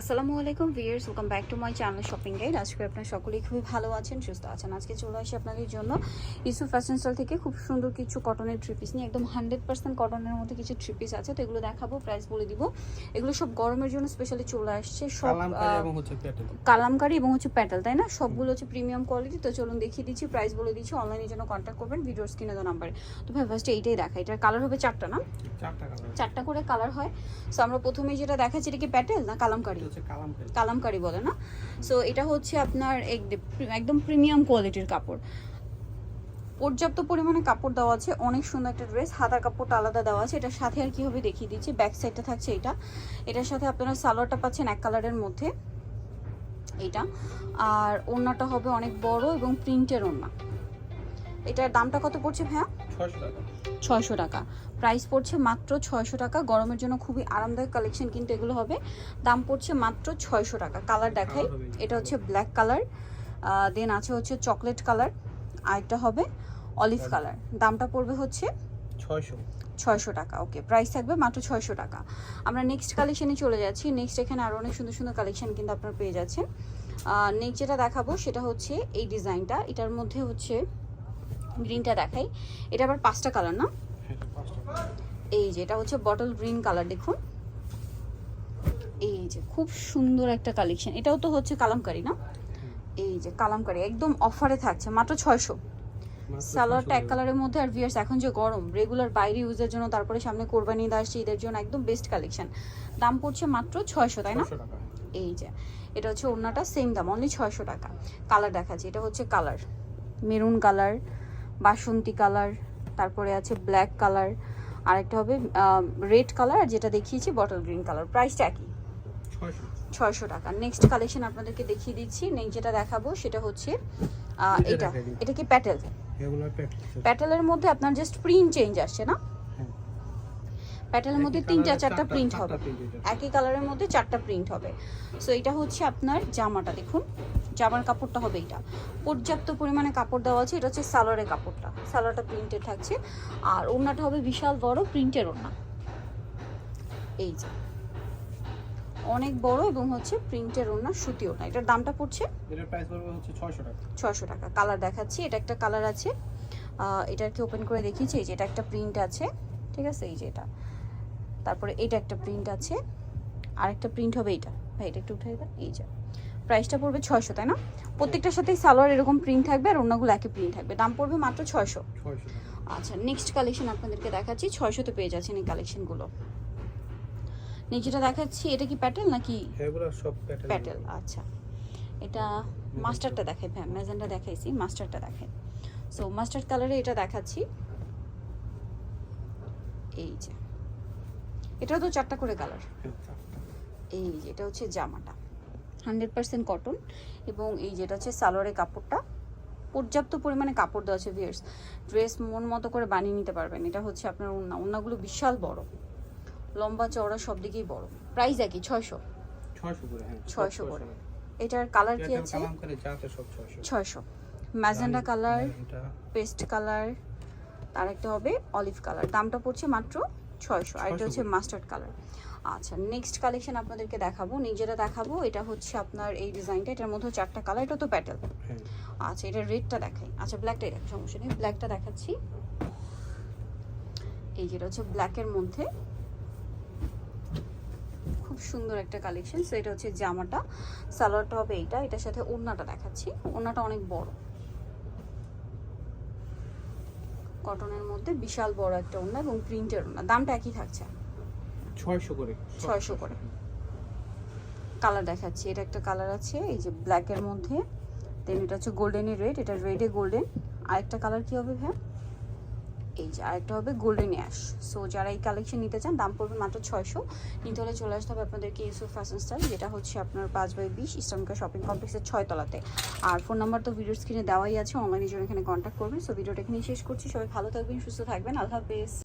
আসসালামু আলাইকুম viewers welcome back to my channel shopping guide আজকে আপনার সকলেই খুবই ভালো আছেন সুস্থ আছেন। আজকে চলে আসি আপনাদের জন্য ইসু ফ্যাশন স্টল থেকে খুব সুন্দর কিছু কটনের থ্রি পিস নিয়ে একদম হান্ড্রেড পার্সেন্ট কটনের মধ্যে কিছু থ্রি পিস আছে। তো এগুলো দেখাবো প্রাইস বলে দিব। এগুলো সব গরমের জন্য স্পেশালি চলে আসছে সব কালামকারী এবং হচ্ছে প্যাটেল তাই না? সবগুলো হচ্ছে প্রিমিয়াম কোয়ালিটি তো চলুন দেখিয়ে দিচ্ছি প্রাইস বলে দিচ্ছি। অনলাইনের জন্য কন্ট্যাক্ট করবেন ভিডিওর স্ক্রিনে দেওয়া নাম্বারে তো ভাই ফার্স্ট এইটাই দেখা এটার কালার হবে চারটা না? চারটা কালার চারটা করে কালার হয়। সো আমরা প্রথমেই যেটা দেখাচ্ছি এটা কি প্যাটেল না কালামকারি? কালামকারী বলে না? সো এটা হচ্ছে আপনার এক- একদম প্রিমিয়াম কোয়ালিটির কাপড়। পর্যাপ্ত পরিমাণে কাপড় দেওয়া আছে, অনেক সুন্দর একটা ড্রেস হাতার কাপড়টা আলাদা দেওয়া আছে। এটার সাথে আর কি হবে দেখিয়ে দিচ্ছি ব্যাক সাইডটা থাকছে এটা। এটার সাথে আপনারা সালোয়ারটা পাচ্ছেন এক কালারের মধ্যে, এটা। আর ওড়নাটা হবে অনেক বড় এবং প্রিন্টের ওড়না। এটার দামটা কত পড়ছে ভাইয়া? ছয়শো টাকা। প্রাইস পড়ছে মাত্র ছয়শো টাকা। গরমের জন্য খুবই আরামদায়ক কালেকশন কিন্তু এগুলো হবে। দাম পড়ছে মাত্র ছয়শো টাকা। কালার দেখাই। এটা হচ্ছে ব্ল্যাক কালার দেন আছে হচ্ছে চকলেট কালার আরেকটা হবে অলিভ কালার দামটা পড়বে হচ্ছে ছয়শো। ছয়শো টাকা। ওকে প্রাইস থাকবে মাত্র ছয়শো টাকা। আমরা নেক্সট কালেকশনে চলে যাচ্ছি। নেক্সট এখানে আরও অনেক সুন্দর সুন্দর কালেকশন কিন্তু আপনারা পেয়ে যাচ্ছেন। নেক্সট যেটা দেখাবো সেটা হচ্ছে এই ডিজাইনটা এটার মধ্যে হচ্ছে গ্রিনটা দেখাই। এটা আবার পাঁচটা কালার না? এই যে এটা হচ্ছে বটল গ্রিন কালার দেখুন। এই যে খুব সুন্দর একটা কালেকশন এটাও তো হচ্ছে কালামকারি না? এই যে কালামকারি একদম অফারে থাকছে মাত্র ছয়শো। সালোয়ারটা এক কালারের মধ্যে আর ভিয়ার্স এখন যে গরম রেগুলার বাইরে ইউজের জন্য তারপরে সামনে কোরবানি আসছে ঈদের জন্য একদম বেস্ট কালেকশন দাম পড়ছে মাত্র ছয়শো তাই না? এই যে এটা হচ্ছে ওড়নাটা সেম দাম অনলি ছয়শো টাকা। কালার দেখাচ্ছি এটা হচ্ছে কালার মেরুন কালার বাসন্তী কালার তারপরে আছে ব্ল্যাক কালার আরেকটা হবে রেড কালার আর যেটা দেখিয়েছি বটল গ্রিন কালার। প্রাইসটা একই। ছয়শো। টাকা। নেক্সট কালেকশন আপনাদেরকে দেখিয়ে দিচ্ছি। নেক্সট যেটা দেখাবো সেটা হচ্ছে এটা এটা। কি প্যাটেল প্যাটেলের মধ্যে আপনার জাস্ট প্রিন্ট চেঞ্জ আসছে না? প্যাটেলের মধ্যে তিনটা চারটা প্রিন্ট হবে। একই কালারের মধ্যে চারটা প্রিন্ট হবে। সো এটা হচ্ছে আপনার জামাটা দেখুন। জামার কাপড়টা হবে এটা পর্যাপ্ত পরিমাণে কাপড় দেওয়া আছে এটা হচ্ছে সালোয়ারের কাপড়টা। সালোয়ারটা প্রিন্টেড থাকছে। আর ওড়নাটা হবে বিশাল বড় প্রিন্টের ওড়না। এই যে। অনেক বড় এবং হচ্ছে প্রিন্টের ওড়না সুতি ওড়না। এটার দামটা পড়ছে এটার প্রাইস পড়বে হচ্ছে ছয়শো টাকা। ছশো টাকা। কালার দেখাচ্ছি এটা একটা কালার আছে। আহ, কি ওপেন করে দেখিয়েছি। এই যে এটা একটা প্রিন্ট আছে। ঠিক আছে? এই যে এটা। তারপরে এটা একটা প্রিন্ট আছে। আর একটা প্রিন্ট হবে এটা ভাই এটা একটু উঠে দেন। এই যে প্রাইসটা পড়বে ছয়শো তাই না? প্রত্যেকটার সাথেই সালোয়ার এরকম প্রিন্ট থাকবে আর অন্যগুলো একই প্রিন্ট থাকবে। দাম পড়বে মাত্র ছয়শো। আচ্ছা নেক্সট কালেকশন আপনাদেরকে দেখাচ্ছি। ছয়শোতে পেয়ে যাচ্ছেন এই কালেকশনগুলো নিচেটা দেখাচ্ছি এটা কি প্যাটেল নাকি এগুলো সব প্যাটেল প্যাটেল আচ্ছা এটা মাস্টারটা দেখাই হ্যাঁ ম্যাজেন্টা দেখাইছি মাস্টারটা দেখাই। সো মাস্টার্ড কালারে এটা দেখাচ্ছি। এই যে এটাও তো চারটা করে কালার হ্যাঁ, এই যে এটা হচ্ছে জামাটা। হান্ড্রেড পার্সেন্ট কটন এবং এই যেটা হচ্ছে সালোয়ারের কাপড়টা। পর্যাপ্ত পরিমাণে কাপড় দেওয়া আছে ভিয়ার্স ড্রেস মন মতো করে বানিয়ে নিতে পারবেন। এটা হচ্ছে আপনার ওড়না। ওড়নাগুলো বিশাল বড়। লম্বা চওড়া সব দিকেই বড়। প্রাইস একই ছয়শো। ছয়শো করে হ্যাঁ। 600 করে। এটার কালার কি আছে? ছয়শো। ম্যাজেন্ডা কালার পেস্ট কালার আর একটা হবে অলিভ কালার দামটা পড়ছে মাত্র ছয়শো আর এটা হচ্ছে মাস্টার্ড কালার আচ্ছা নেক্সট কালেকশন আপনাদেরকে দেখাবো। নিজেরা দেখাবো। এটা হচ্ছে আপনার এই ডিজাইনটা এটার মধ্যে চারটা কালার এটা তো প্যাটেল আচ্ছা এটা রেডটা দেখাই। আচ্ছা ব্ল্যাকটাই দেখাই সমস্যা নেই। ব্ল্যাকটা দেখাচ্ছি। এই যেটা হচ্ছে ব্ল্যাকের মধ্যে খুব সুন্দর একটা কালেকশন সো এটা হচ্ছে জামাটা। সালোয়ারটা হবে এইটা। এটার সাথে ওড়নাটা দেখাচ্ছি। ওড়নাটা অনেক বড়। কটনের মধ্যে বিশাল বড় একটা ওড়না এবং প্রিন্টের ওড়না। দামটা একই থাকছে। ছয়শো করে। ছয়শো 600 করে। কালার দেখাচ্ছি। এটা একটা কালার আছে এই যে ব্ল্যাকের মধ্যে। দেন এটা হচ্ছে গোল্ডেনে রেড এটা রেডে গোল্ডেন আর একটা কালার কি হবে ভাই এই যে আরেকটা হবে গোল্ডেন অ্যাশ সো যারা এই কালেকশন নিতে চান, দাম পড়বে মাত্র ছয়শো। নিতে হলে চলে আসতে হবে আপনাদেরকে ইউসুফ ফ্যাশন স্টাইল যেটা হচ্ছে আপনার পাঁচ বাই বিশ ইসলামিকা শপিং কমপ্লেক্সের ছয়তলাতে আর ফোন নাম্বার তো ভিডিও স্ক্রিনে দেওয়াই আছে অনলাইনে জন্য এখানে কন্ট্যাক্ট করবেন। সো ভিডিওটা এখানেই শেষ করছি। সবাই ভালো থাকবেন, সুস্থ থাকবেন। আল্লাহ হাফেজ।